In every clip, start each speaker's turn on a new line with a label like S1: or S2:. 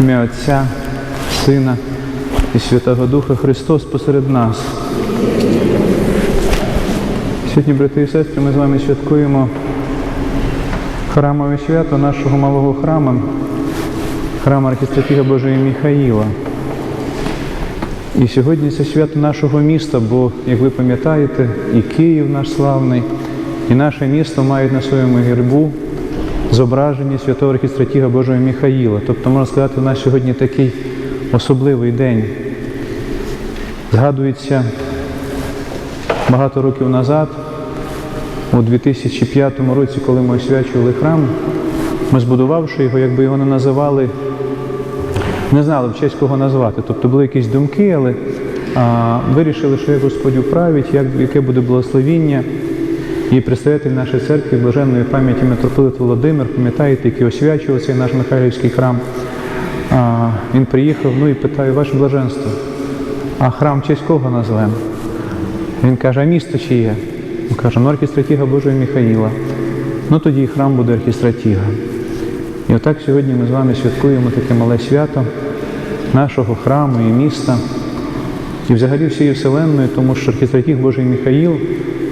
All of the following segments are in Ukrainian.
S1: ім'я Отця, Сина і Святого Духа Христос посеред нас. Сьогодні, брати і сестри, ми з вами святкуємо храмове свято нашого малого храму, храм архістратига Божої Міхаїла. І сьогодні це свято нашого міста, бо, як ви пам'ятаєте, і Київ наш славний, і наше місто мають на своєму гербу зображення святого архістратіга Божого Міхаїла. Тобто, можна сказати, у нас сьогодні такий особливий день. Згадується багато років назад, у 2005 році, коли ми освячували храм, ми збудувавши його, якби його не називали, не знали в честь кого назвати. Тобто були якісь думки, але а, вирішили, що як Господь управить, як, яке буде благословіння. І представитель нашої церкви, блаженної пам'яті митрополит Володимир, пам'ятаєте, який освячував цей наш Михайлівський храм. А, він приїхав, ну і питає, ваше блаженство, а храм честь кого назвемо? Він каже, а місто чиє? Він каже, ну архістратіга Божого Михаїла. Ну тоді і храм буде архістратіга. І отак сьогодні ми з вами святкуємо таке мале свято нашого храму і міста, і взагалі всієї Вселенної, тому що архістратіг Божий Михаїл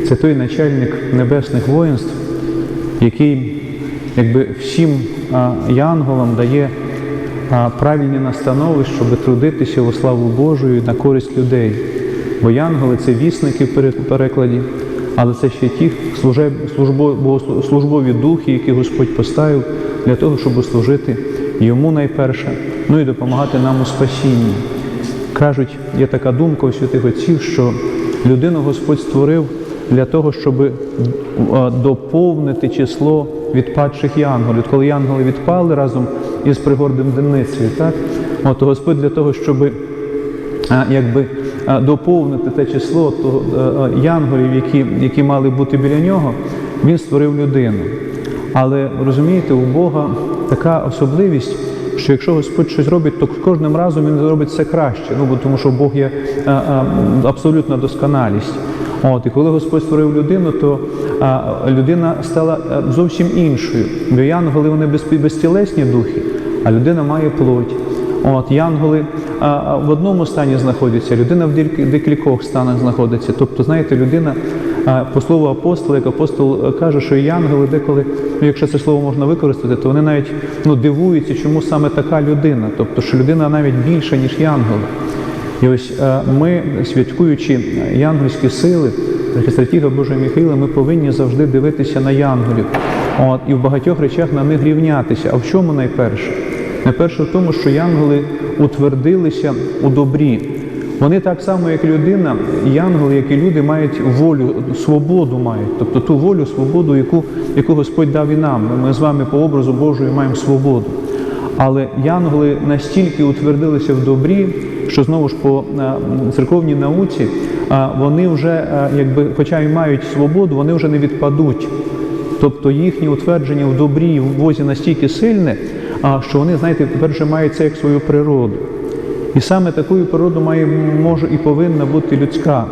S1: це той начальник небесних воїнств, який якби всім янголам дає правильні настанови, щоб трудитися у славу Божою і на користь людей. Бо янголи це вісники в перекладі, але це ще ті службові духи, які Господь поставив для того, щоб служити йому найперше, ну і допомагати нам у спасінні. Кажуть, є така думка у святих отців, що людину Господь створив для того, щоб е, доповнити число відпадших янголів. Коли янголи відпали разом із пригордим Деницею, так? От Господь для того, щоб якби доповнити те число е, е, янголів, які, які мали бути біля нього, він створив людину. Але розумієте, у Бога така особливість, що якщо Господь щось робить, то кожним разом він робить все краще. Ну бо тому, що Бог є а, а, абсолютна досконалість. От і коли Господь створив людину, то а, людина стала зовсім іншою. Бо янголи вони без, безтілесні духи, а людина має плоть. От янголи а, в одному стані знаходяться, людина в декіль- декількох станах знаходиться. Тобто, знаєте, людина, по слову апостола, як апостол е, каже, що і янголи деколи, ну, якщо це слово можна використати, то вони навіть ну, дивуються, чому саме така людина. Тобто, що людина навіть більша, ніж янголи. І ось е, ми, святкуючи янгольські сили, архістратіга Божого Михайла, ми повинні завжди дивитися на янголів. От, і в багатьох речах на них рівнятися. А в чому найперше? Найперше в тому, що янголи утвердилися у добрі. Вони так само, як людина, янголи, як і люди, мають волю, свободу мають, тобто ту волю, свободу, яку, яку Господь дав і нам. Ми з вами по образу Божою маємо свободу. Але янголи настільки утвердилися в добрі, що знову ж по е, церковній науці е, вони вже, е, якби, хоча і мають свободу, вони вже не відпадуть. Тобто їхнє утвердження в добрі і в Бозі настільки сильне, що вони, знаєте, тепер вже мають це як свою природу. І саме такою природою має, може і повинна бути людська.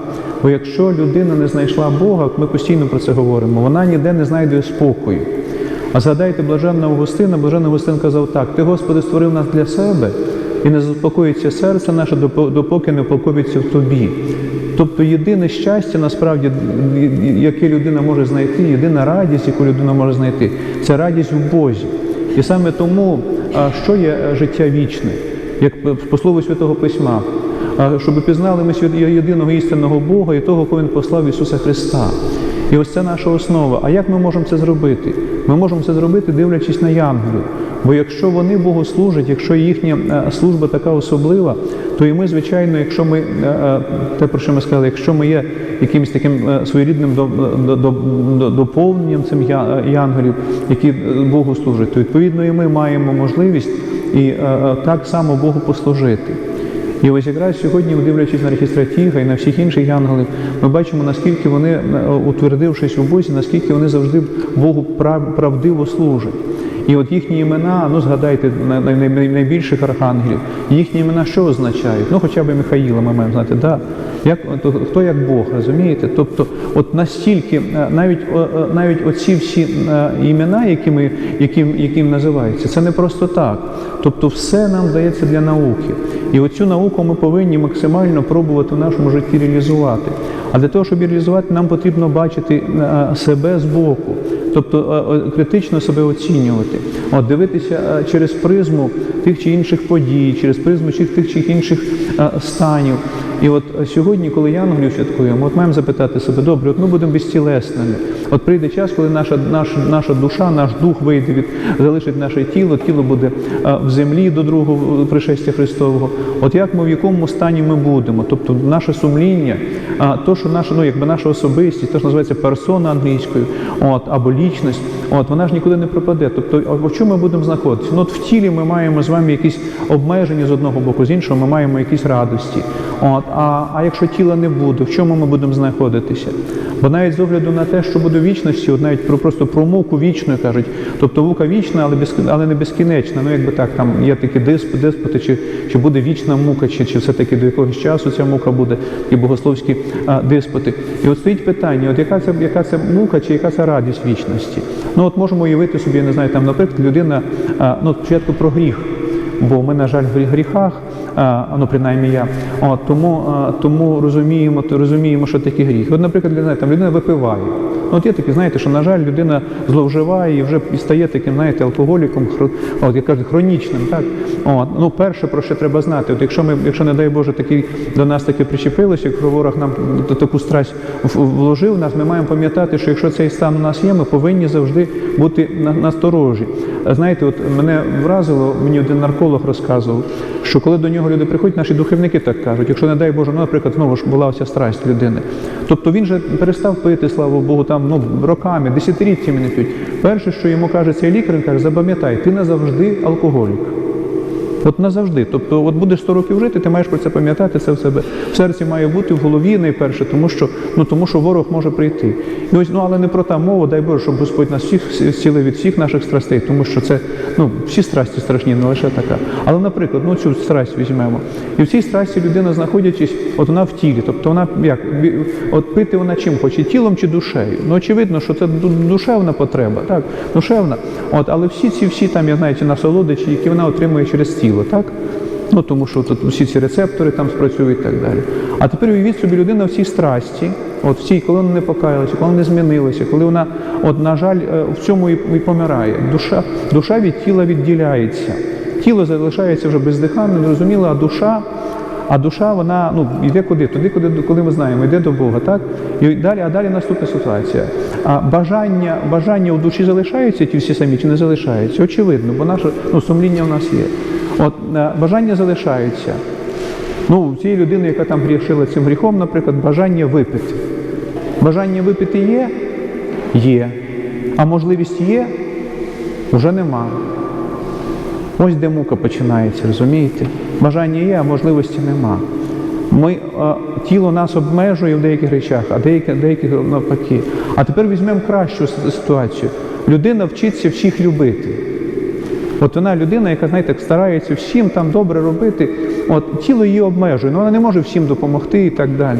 S1: Бо якщо людина не знайшла Бога, ми постійно про це говоримо, вона ніде не знайде спокою. А згадайте блаженного Августина, блаженний Августин казав так: Ти, Господи, створив нас для себе, і не заспокоїться серце наше, допоки не упокоїться в тобі. Тобто єдине щастя, насправді, яке людина може знайти, єдина радість, яку людина може знайти, це радість в Бозі. І саме тому, що є е, життя вічне, як по слову Святого Письма, щоб пізнали ми єдиного істинного Бога і того, кого Він послав Ісуса Христа. І ось це наша основа. А як ми можемо це зробити? Ми можемо це зробити, дивлячись на янголів. Бо якщо вони Богу служать, якщо їхня е, служба така особлива, то і ми, звичайно, якщо ми е, е, те, про що ми сказали, якщо ми є якимось таким своєрідним до- до- до- до- доповненням цим я- янголів, які Богу служать, то відповідно і ми маємо можливість і так само Богу послужити. І ось якраз сьогодні, дивлячись на архістратіга і на всіх інших янголів, ми бачимо, наскільки вони, е, утвердившись у Бозі, наскільки вони завжди Богу правдиво служать. І от їхні імена, ну згадайте най- най- най- найбільших архангелів, їхні імена що означають? Ну хоча б Михаїла ми маємо знати, да. як, то, хто як Бог, розумієте? Тобто, от настільки, е, навіть, о- навіть оці всі е, імена, якими, яким, яким називаються, це не просто так. Тобто все нам дається для науки. І оцю науку ми повинні максимально пробувати в нашому житті реалізувати. А для того, щоб реалізувати, нам потрібно бачити себе себе збоку, тобто е, е, критично себе оцінювати, от дивитися е, через призму тих чи інших подій, через призму тих чи інших е, станів. І от е, сьогодні, коли Янголів святкуємо, от маємо запитати себе, добре, от ми будемо безтілесними. От прийде час, коли наша, наша, наша душа, наш дух вийде від залишить наше тіло, тіло буде е, в землі до другого пришестя Христового. От як ми в якому стані ми будемо? Тобто наше сумління, а, то, що наша, ну якби наша особистість, то що називається персона англійською, от або лічність, от вона ж нікуди не пропаде. Тобто, в чому ми будемо знаходитися? Ну от в тілі ми маємо з вами якісь обмеження з одного боку, з іншого ми маємо якісь радості. От, а, а якщо тіла не буде, в чому ми будемо знаходитися? Бо навіть з огляду на те, що буде вічності, от навіть про просто про муку вічну кажуть, тобто мука вічна, але без але не безкінечна. Ну якби так, там є такі дисп, диспути, чи, чи буде вічна мука, чи, чи все-таки до якогось часу ця мука буде, і богословські а, диспути. І от стоїть питання: от яка це яка це мука, чи яка це радість вічності? Ну от можемо уявити собі, я не знаю, там, наприклад, людина, а, ну спочатку про гріх. Бо ми, на жаль, в гріхах, ну принаймні я, от, тому, тому розуміємо, розуміємо, що таке гріх. От, наприклад, людина, там, людина випиває. Ну, От є такі, знаєте, що, на жаль, людина зловживає і вже стає таким, знаєте, алкоголіком, от, як кажуть, хронічним. Так? От, ну, перше, про що треба знати, от якщо ми, якщо, не дай Боже, такі, до нас таке причепилося, якщо ворог нам таку страсть вложив нас, ми маємо пам'ятати, що якщо цей стан у нас є, ми повинні завжди бути на- насторожі. Знаєте, от мене вразило, мені один нарколог розказував, що коли до нього люди приходять, наші духовники так кажуть, якщо не дай Боже, ну, наприклад, знову ж була вся страсть людини. Тобто він же перестав пити, слава Богу, там ну роками, десятиріттями не п'ють. Перше, що йому каже цей лікар, він каже, запам'ятай, ти назавжди алкоголік. От назавжди. Тобто, от будеш 100 років жити, ти маєш про це пам'ятати, це в себе в серці має бути, в голові найперше, тому що, ну, тому що ворог може прийти. І ось, ну, але не про та мова, дай Боже, щоб Господь нас всіх зцілив від всіх наших страстей, тому що це, ну, всі страсті страшні, не лише така. Але, наприклад, ну цю страсть візьмемо. І в цій страсті людина, знаходячись, от вона в тілі, тобто вона як, от пити вона чим хоче, тілом чи душею. Ну, очевидно, що це душевна потреба, так, душевна. От, але всі ці всі там, я знаю, ці насолодичі, які вона отримує через тіло, так? Ну, тому що тут всі ці рецептори там спрацюють і так далі. А тепер уявіть собі людина в цій страсті, от в цій, коли вона не покаялася, коли вона не змінилася, коли вона, от, на жаль, е, в цьому і, і помирає. Душа, душа від тіла відділяється. Тіло залишається вже бездиханним, зрозуміло, а душа. А душа, вона ну йде куди? Туди, куди коли ми знаємо, йде до Бога, так? І далі, а далі наступна ситуація. А бажання, бажання у душі залишаються ті всі самі чи не залишаються? Очевидно, бо наше ну, сумління в нас є. От е, бажання залишаються. Ну, цієї людини, яка там грішила цим гріхом, наприклад, бажання випити. Бажання випити є? Є. А можливість є? Вже нема. Ось де мука починається, розумієте? Бажання є, а можливості нема. Ми, е, тіло нас обмежує в деяких речах, а деякі, деякі навпаки. А тепер візьмемо кращу ситуацію. Людина вчиться всіх любити. От вона людина, яка знаєте, старається всім там добре робити. От тіло її обмежує, ну вона не може всім допомогти і так далі.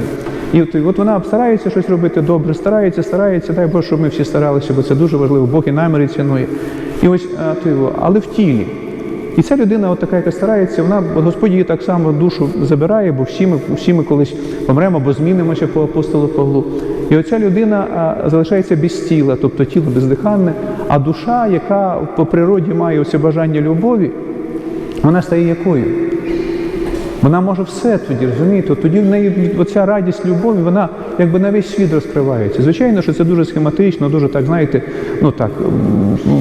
S1: І от, от вона старається щось робити добре, старається, старається, дай Боже, щоб ми всі старалися, бо це дуже важливо, Бог і наміри цінує. І ось але в тілі. І ця людина, от така, яка старається, вона Господь її так само душу забирає, бо всі ми, всі ми колись помремо або змінимося по апостолу Павлу. І оця людина залишається без тіла, тобто тіло бездиханне, а душа, яка по природі має оце бажання любові, вона стає якою? Вона може все тоді, розумієте? Тоді в неї оця радість любові, вона якби на весь світ розкривається. Звичайно, що це дуже схематично, дуже так, знаєте, ну так,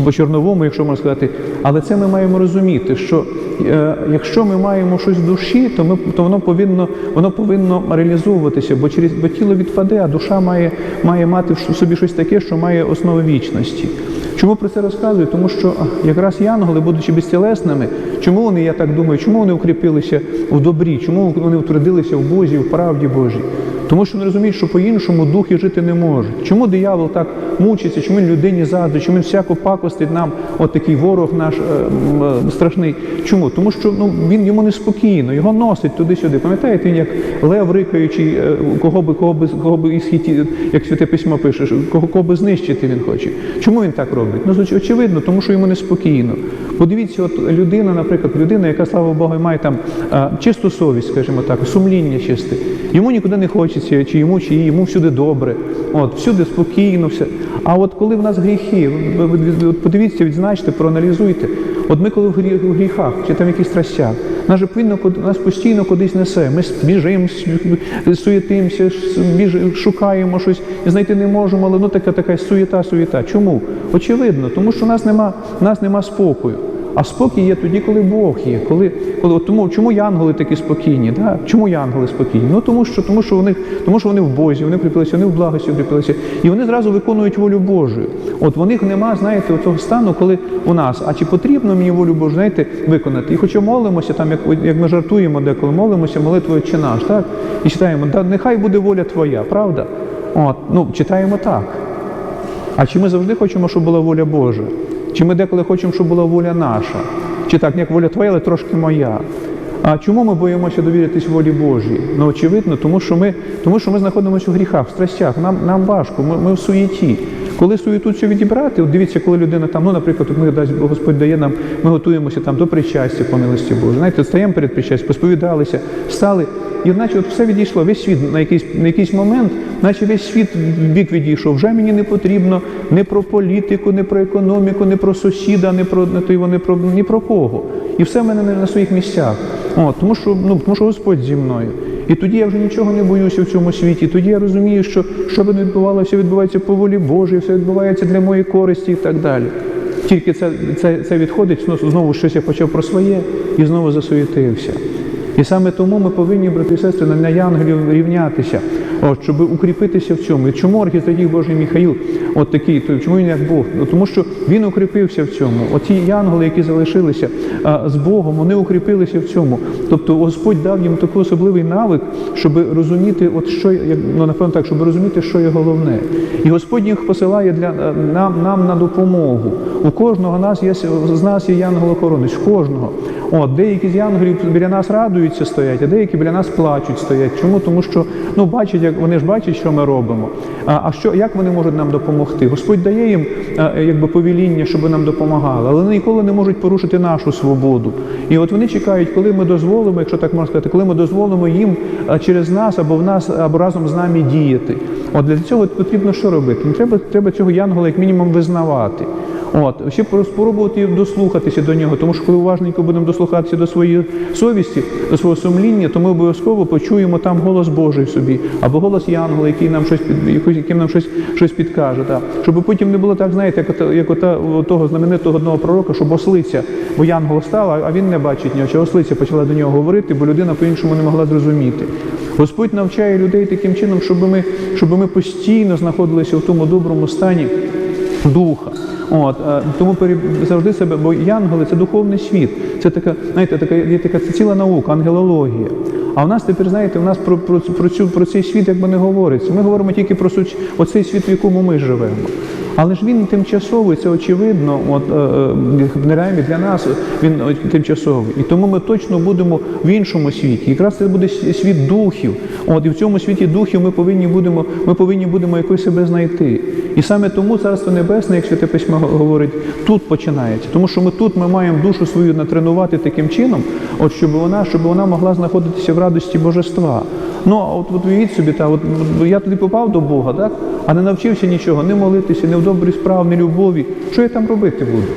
S1: по чорновому, якщо можна сказати. Але це ми маємо розуміти, що е, якщо ми маємо щось в душі, то ми то воно повинно воно повинно реалізовуватися, бо через бо тіло відпаде, а душа має, має мати в собі щось таке, що має основу вічності. Чому про це розказую? Тому що якраз янголи, будучи безтілесними, чому вони, я так думаю, чому вони укріпилися в добрі, чому вони утвердилися в Бозі, в правді Божій? Тому що вони розуміють, що по-іншому духи жити не можуть. Чому диявол так мучиться, чому він людині заздрить, чому він всяко пакостить нам, от такий ворог наш е, е, страшний. Чому? Тому що ну, він йому неспокійно, його носить туди-сюди. Пам'ятаєте, він як лев рикаючий, е, кого би, кого би, кого би із хіті, як святе письмо пише, кого, кого би знищити він хоче. Чому він так робить? Ну, очевидно, тому що йому неспокійно. Подивіться, от людина, наприклад, людина, яка, слава Богу, має там а, чисту совість, скажімо так, сумління чисте. Йому нікуди не хочеться, чи йому, чи їй, йому всюди добре, от, всюди спокійно, все. А от коли в нас гріхи, от подивіться, відзначте, проаналізуйте. От ми коли в грі- в гріхах, чи там якісь страстях, нас же повинно нас постійно кудись несе. Ми біжимо, суєтимося, шукаємо щось знайти не можемо, але ну така така суєта, суєта. Чому? Очевидно, тому що в нас нема, в нас нема спокою. А спокій є тоді, коли Бог є. Коли, коли от тому, чому янголи такі спокійні? Да? Чому янголи спокійні? Ну тому що, тому що вони, тому що вони в Бозі, вони припилися, вони в благості припилися, і вони зразу виконують волю Божою. От в них нема, знаєте, цього стану, коли у нас, а чи потрібно мені волю Божу, знаєте, виконати? І хоча молимося, там, як, як ми жартуємо деколи, молимося молитвою чи наш, так? І читаємо, да, нехай буде воля твоя, правда? От, ну, читаємо так. А чи ми завжди хочемо, щоб була воля Божа? Чи ми деколи хочемо, щоб була воля наша? Чи так, як воля твоя, але трошки моя? А чому ми боїмося довіритись волі Божій? Ну, очевидно, тому що ми, тому що ми знаходимося у гріхах, в страстях. Нам, нам важко, ми, ми в суєті. Коли суєту цю відібрати, от дивіться, коли людина там, ну, наприклад, ми Господь дає нам, ми готуємося там до причастя по милості Божої. Знаєте, стаємо перед причастям, посповідалися, стали, і наче от все відійшло, весь світ на якийсь, на якийсь момент, наче весь світ в бік відійшов. Вже мені не потрібно не про політику, не про економіку, не про сусіда, не про не, то, не про ні про кого. І все в мене на, своїх місцях. О, тому що ну тому що Господь зі мною. І тоді я вже нічого не боюся в цьому світі. Тоді я розумію, що що би не відбувалося, відбувається по волі Божій, все відбувається для моєї користі і так далі. Тільки це, це, це відходить, знову щось я почав про своє і знову засуєтився. І саме тому ми повинні, брати і сестри, на- янголів рівнятися, от, щоб укріпитися в цьому. І чому архітектор Божий Михаїл, от такий, то чому він як Бог? Ну, тому що він укріпився в цьому. Оті янголи, які залишилися а, з Богом, вони укріпилися в цьому. Тобто Господь дав їм такий особливий навик, щоб розуміти, от що як ну напевно так, щоб розуміти, що є головне. І Господь їх посилає для е, нам, нам на допомогу. У кожного нас є з нас є янгол-охоронець, кожного. От, деякі з янголів біля нас радуються стоять, а деякі біля нас плачуть стоять. Чому? Тому що ну бачать, як вони ж бачать, що ми робимо. А, що як вони можуть нам допомогти? Господь дає їм е, якби повеління, щоб нам допомагали, але вони ніколи не можуть порушити нашу свободу. І от вони чекають, коли ми дозволимо, якщо так можна сказати, коли ми дозволимо їм е, через нас або в нас, або разом з нами діяти. От для цього потрібно що робити? Треба, треба цього янгола як мінімум визнавати. От, ще спробувати дослухатися до нього, тому що коли уважненько будемо дослухатися до своєї совісті, до свого сумління, то ми обов'язково почуємо там голос Божий собі, або голос Янгола, який нам щось яким нам щось, щось підкаже. Так. Щоб потім не було так, знаєте, як, як ота, того знаменитого одного пророка, щоб ослиця, бо Янгол стала, а він не бачить нього, чи ослиця почала до нього говорити, бо людина по-іншому не могла зрозуміти. Господь навчає людей таким чином, щоб ми, щоб ми постійно знаходилися в тому доброму стані духа. От, е, тому завжди себе, бо янголи це духовний світ. Це така, знаєте, така, є така це ціла наука, ангелологія. А в нас тепер, знаєте, у нас про, про, про, цю, про цей світ якби не говориться. Ми говоримо тільки про суч- оцей світ, в якому ми живемо. Але ж він тимчасовий, це очевидно. От е, е, для нас він е, тимчасовий. І тому ми точно будемо в іншому світі. Якраз це буде світ духів. От і в цьому світі духів ми повинні будемо, ми повинні будемо якось себе знайти. І саме тому Царство Небесне, як Святе Письмо говорить, тут починається. Тому що ми тут ми маємо душу свою натренувати таким чином, от щоб вона, щоб вона могла знаходитися в радості божества. Ну, а от, от уявіть собі, та, от, я туди попав до Бога, так? а не навчився нічого, не молитися, не в добрій справ, не любові. Що я там робити буду?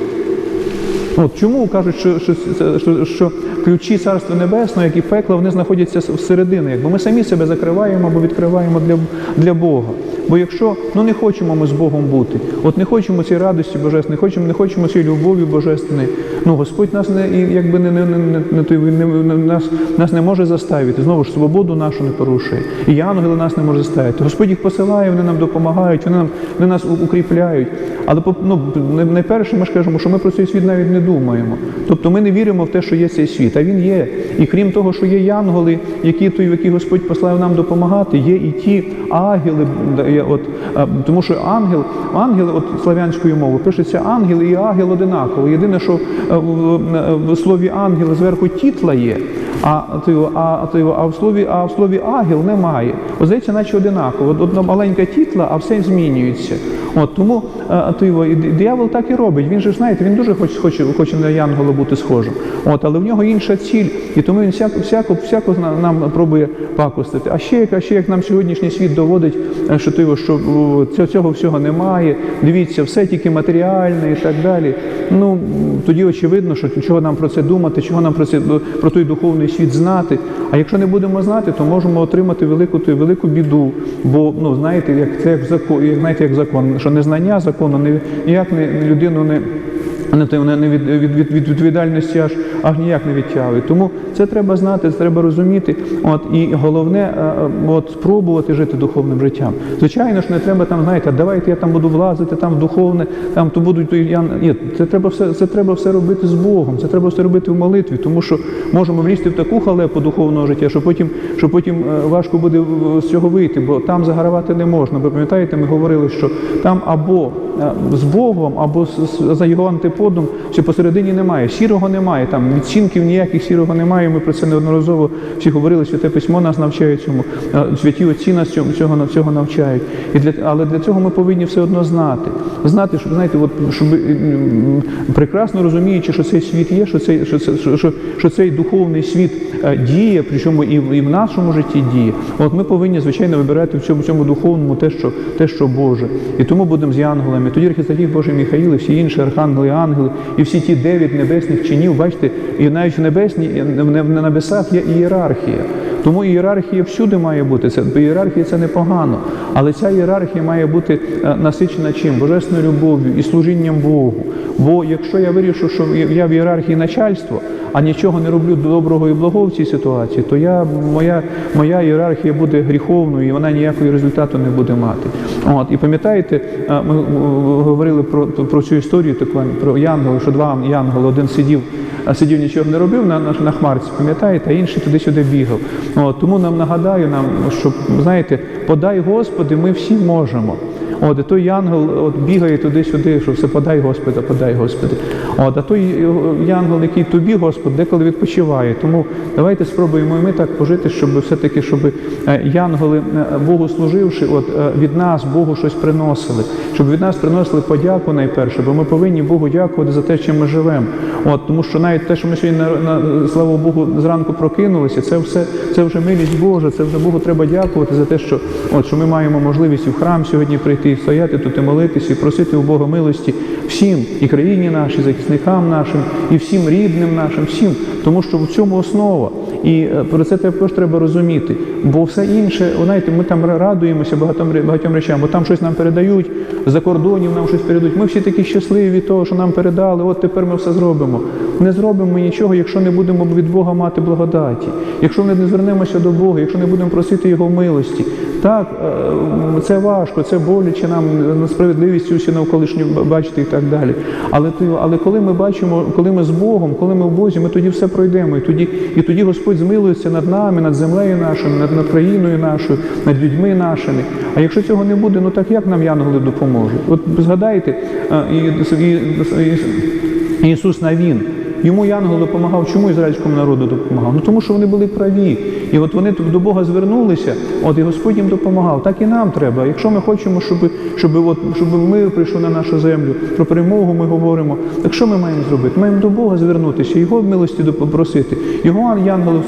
S1: От чому кажуть, що, що, що, що ключі Царства Небесного, як і пекла, вони знаходяться всередині. Якби ми самі себе закриваємо або відкриваємо для, для Бога. Бо якщо ну не хочемо ми з Богом бути, от не хочемо цієї радості божественної, хочемо, не хочемо цієї любові божественної, ну Господь нас не якби не, не, не, не, не, не, не нас, нас не може заставити. Знову ж свободу нашу не порушує. І ангели нас не може заставити. Господь їх посилає, вони нам допомагають, вони нам вони нас укріпляють. Але ну, найперше ми ж кажемо, що ми про цей світ навіть не думаємо. Тобто ми не віримо в те, що є цей світ, а він є. І крім того, що є янголи, які той, які Господь послав нам допомагати, є і ті ангели. От, тому що ангел, ангели, от славянською мовою, пишеться ангел і ангел одинаково. Єдине, що е, в, в- в слові ангел зверху тітла є. А, то- а, а, в слові, а в слові ангел немає. От, здається, наче одинаково. Одна маленька тітла, а все змінюється. От тому а, то і диявол так і робить. Він же знаєте, він дуже хоче, хоче, хоче на Янгола бути схожим. От, але в нього інша ціль, і тому він всяко, всяко, всяко нам пробує пакостити. А ще як, а ще як нам сьогоднішній світ доводить, е, що то що цього всього немає. Дивіться, все тільки матеріальне і так далі. Ну тоді очевидно, що чого нам про це думати, чого нам про це про той духовний світ знати. А якщо не будемо знати, то можемо отримати велику то велику біду. Бо ну знаєте, як це як закон, як знаєте, як закон, що незнання закону не ніяк не людину не. Не від, від, від, від відповідальності аж аж ніяк не відтягує. Тому це треба знати, це треба розуміти. От і головне, е, е, от спробувати жити духовним життям. Звичайно ж, не треба там, знаєте, давайте я там буду влазити там в духовне, там то будуть то я ні, це треба все, це треба все робити з Богом. Це треба все робити в молитві, тому що можемо влізти в таку халепу духовного життя, що потім, що потім е, важко буде з цього вийти, бо там загравати не можна. Ви пам'ятаєте, ми говорили, що там або з Богом, або за його антиподом, що посередині немає. Сірого немає, там відцінків ніяких сірого немає. Ми про це неодноразово всі говорили. Святе письмо нас навчає цьому. Святі отці нас цього цього навчають. І для але для цього ми повинні все одно знати. Знати, щоб знаєте, от щоб прекрасно розуміючи, що цей світ є, що цей що, що, що, що цей духовний світ е, діє, причому і, і в нашому житті діє. От ми повинні звичайно вибирати в цьому цьому духовному те, що те, що Боже. І тому будемо з янголами. Тоді архістратів Божий Михаїл, і всі інші архангели, ангели, і всі ті дев'ять небесних чинів, бачите, і навіть в небесній в не- на небесах є ієрархія. Тому ієрархія всюди має бути. Це ієрархія це непогано. Але ця ієрархія має бути е, насичена чим? Божественною любов'ю і служінням Богу. Бо якщо я вирішу, що я в ієрархії начальство, а нічого не роблю доброго і благого в цій ситуації, то я, моя, моя ієрархія буде гріховною і вона ніякого результату не буде мати. От, і пам'ятаєте, е, ми е, говорили про, про цю історію таку, про Янгола, що два янголи, один сидів, сидів нічого не робив на, на, на хмарці, пам'ятаєте, а інший туди-сюди бігав. От, тому нам нагадаю нам, що знаєте, подай Господи, ми всі можемо. От, і той янгол от, бігає туди-сюди, що все подай Господи, подай Господи. От, а той янгол, який тобі, Господь, деколи відпочиває. Тому давайте спробуємо і ми так пожити, щоб все-таки, щоб е, янголи, е, Богу служивши, от, е, від нас Богу щось приносили, щоб від нас приносили подяку найперше, бо ми повинні Богу дякувати за те, чим ми живемо. От, тому що навіть те, що ми сьогодні, на, на, слава Богу, зранку прокинулися, це все це вже милість Божа, це вже Богу треба дякувати за те, що, от, що ми маємо можливість в храм сьогодні прийти, стояти тут і молитися, і просити у Бога милості всім, і країні нашій, захисникам нашим, і всім рідним нашим, всім, тому що в цьому основа. І е, про це також треба розуміти. Бо все інше, знаєте, ми там радуємося багатьом, багатьом речам, бо там щось нам передають, за кордонів нам щось передають. Ми всі такі щасливі від того, що нам передали, от тепер ми все зробимо. Не зробимо нічого, якщо не будемо від Бога мати благодаті, якщо ми не звернемося до Бога, якщо не будемо просити Його милості. Так, е, це важко, це боляче нам справедливість усі навколишню бачити і так далі. Але ти- але коли ми бачимо, коли ми з Богом, коли ми в Бозі, ми тоді все пройдемо. І тоді, і тоді Господь змилується над нами, над землею нашою, над, над країною нашою, над людьми нашими. А якщо цього не буде, ну так як нам янголи допоможуть? От згадайте, е, і, і, і, Ісус Навін. Йому Янгол допомагав. Чому ізраїльському народу допомагав? Ну тому що вони були праві. І от вони до Бога звернулися, от і Господь їм допомагав. Так і нам треба. Якщо ми хочемо, щоб, щоб, от, щоб мир прийшов на нашу землю, про перемогу ми говоримо. Так що ми маємо зробити? Маємо до Бога звернутися, Його в милості попросити, Його янголів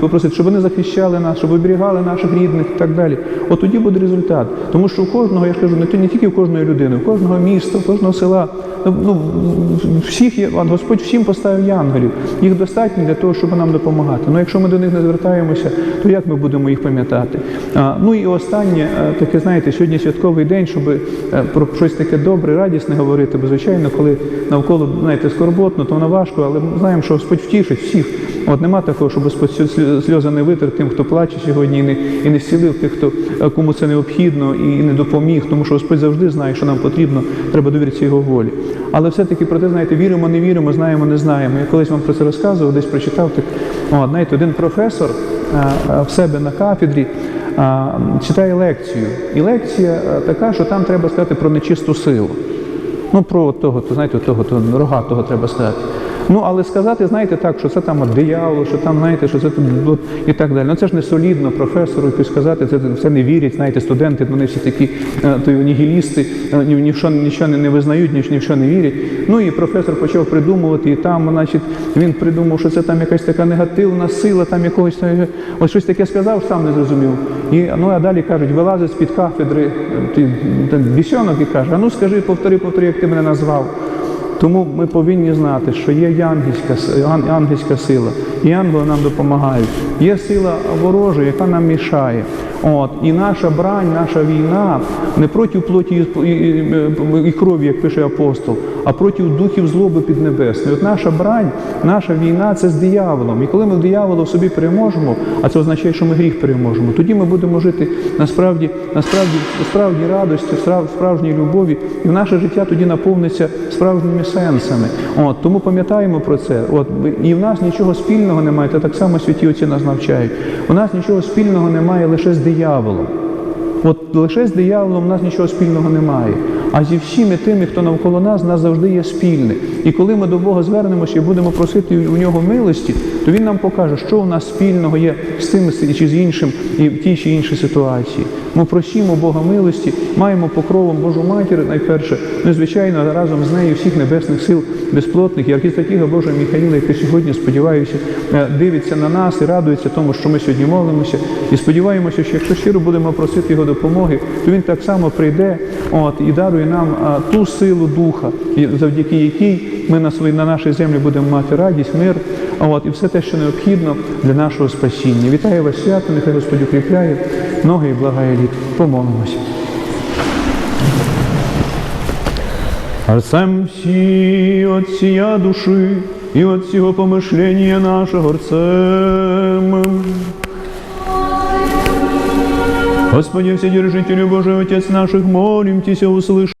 S1: попросити, щоб вони захищали нас, щоб оберігали наших рідних і так далі. От тоді буде результат. Тому що у кожного, я ж кажу, не тільки у кожної людини, у кожного міста, у кожного села, ну всіх є, Господь всім поставив поставив янголів. Їх достатньо для того, щоб нам допомагати. Ну якщо ми до них не звертаємося, то як ми будемо їх пам'ятати? А, ну і останнє, е, таке, знаєте, сьогодні святковий день, щоб е, про щось таке добре, радісне говорити, бо звичайно, коли навколо знаєте, скорботно, то воно важко, але ми знаємо, що Господь втішить всіх. От нема такого, щоб Господь сльози не витер тим, хто плаче сьогодні, і не, і не зцілив тих, хто е, кому це необхідно, і не допоміг, тому що Господь завжди знає, що нам потрібно, треба довіритися його волі. Але все-таки про те, знаєте, віримо, не віримо, знаємо, не знаємо. Я колись вам про це розказував, десь прочитав так. О, знаєте, один професор е, е, в себе на кафедрі е, читає лекцію. І лекція така, що там треба сказати про нечисту силу. Ну, про того, то знаєте, того, того рогатого треба сказати. Ну, але сказати, знаєте, так, що це там диявол, що там, знаєте, що це тут і так далі. Ну це ж не солідно професору якось сказати, це все не вірять, знаєте, студенти, вони всі такі е, то нігілісти, е, ні, ні що, нічого не, визнають, ні, в що не вірять. Ну і професор почав придумувати, і там, значить, він придумав, що це там якась така негативна сила, там якогось е, ось щось таке сказав, сам не зрозумів. І ну а далі кажуть, вилазить з-під кафедри е, ти, бісьонок і каже: а ну скажи, повтори, повтори, як ти мене назвав. Тому ми повинні знати, що є янгельська, с- ангельська сила, і ангели нам допомагають. Є сила ворожа, яка нам мішає. От, і наша брань, наша війна не проти плоті і, крові, як пише апостол, а проти духів злоби піднебесної. От наша брань, наша війна це з дияволом. І коли ми диявола в собі переможемо, а це означає, що ми гріх переможемо, тоді ми будемо жити насправді, насправді, справді радості, справжній любові, і наше життя тоді наповниться справжніми сенсами. От, тому пам'ятаємо про це. От, і в нас нічого спільного немає, та так само святі отці нас навчають. У нас нічого спільного немає лише з дияволом. От лише з дияволом у нас нічого спільного немає. А зі всіми тими, хто навколо нас, у нас завжди є спільне. І коли ми до Бога звернемося і будемо просити у нього милості, то Він нам покаже, що у нас спільного є з тим чи з іншим і в тій чи іншій ситуації. Ми просимо Бога милості, маємо покровом Божу матір найперше, ну звичайно разом з нею всіх небесних сил безплотних і архістратіга Божа Міхаїла, який сьогодні, сподіваюся, е, дивиться на нас і радується тому, що ми сьогодні молимося. І сподіваємося, що якщо щиро будемо просити його допомоги, то він так само прийде от, і дарує нам а, ту силу духа, завдяки якій ми на свої на нашій землі будемо мати радість, мир, от, і все те, що необхідно для нашого спасіння. Вітаю вас свято, нехай Господь укріпляє ноги і благає літ. Помолимося. Арцем всі от сія души і от всього помишлення нашого Арцем. Господи, Вседержителю Божий, Отец наших, молим Тися, услышь.